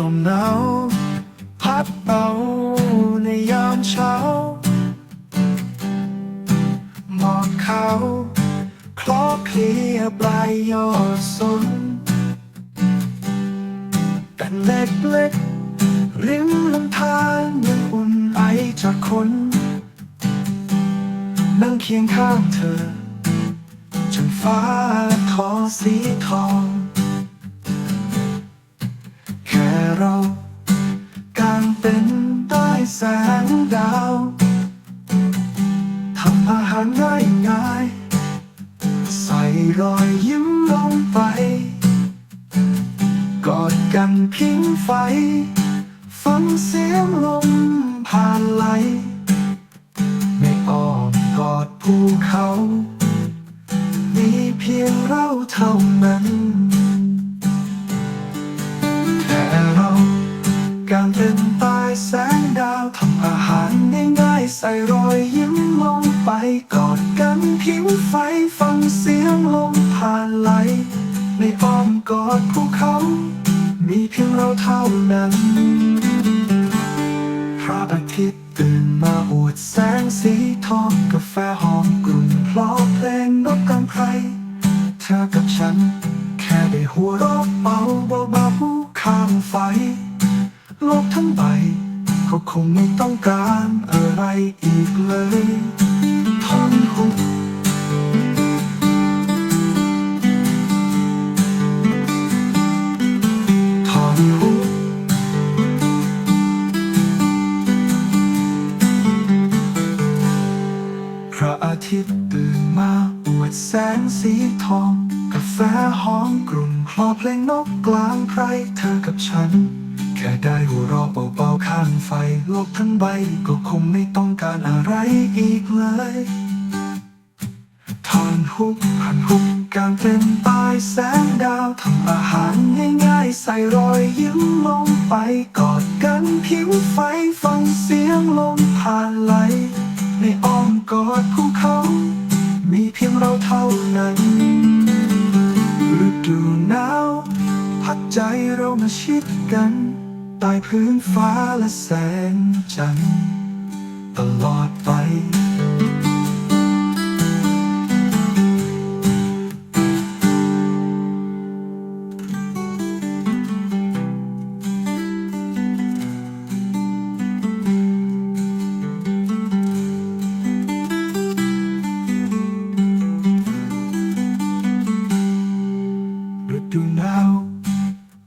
ลมหนาวพัดเอาในยามเช้าหมอกขาวคลอเคลียปลายยอดสนแต่เล็กเล็กริมลำธารยังอุ่นไอจากคนนั่งเคียงข้างเธอจนฟ้าทอสีทอง รากางเป็นใต้แสงดาวทำอาหารง่ายง่ายใส่รอยยิ้มลงไป กอดกันพิงไฟ ฟังเสียงลมผ่านไหล ไม่อ้อมกอดภูเขา มีเพียงเราเท่านั้น ส่รอยยิ้มลงไปกอดกันผิวไฟฟังเสียงลมผ่านไหล ในอ้อมกอดภูเขา มีเพียงเราเท่านั้นพระอาทิตย์ตื่นมาอวดแสงสีทองกาแฟหอมกลุ่นเพลอเพลงนกกำไพรเธอกับฉัน แค่ได้หัวเราะเบาเบาๆข้างไฟโลกทั้งใบ คงไม่ต้องการอะไรอีกเลยท่อนฮุกท่อนฮุกพระอาทิตย์ตื่นมาอวดแสงสีทอง กาแฟหอมกลุ่นคลอเพลงนกกลางไพรเธอกับฉัน ค่ได้หัวเราะเบาๆข้างไฟ โลกทั้งใบก็คงไม่ต้องการอะไรอีกเลยทอนฮุกผ่านฮุกกางเป็นปลายแสงดาวทำอาหารง่ายๆ ใส่รอยยิ้มลงไปกอดกันผิวไฟฟังเสียงลมผ่านไหล ในอ้อมกอดภูเขา มีเพียงเราเท่านั้นฤดูหนาวพัดใจเรามาชิดกัน ใต้พื้นฟ้าและแสงจันทร์ตลอดไป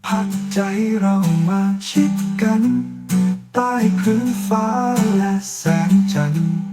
พักใจเรามาชิดกัน ใต้พื้นฟ้าและแสงจันทร์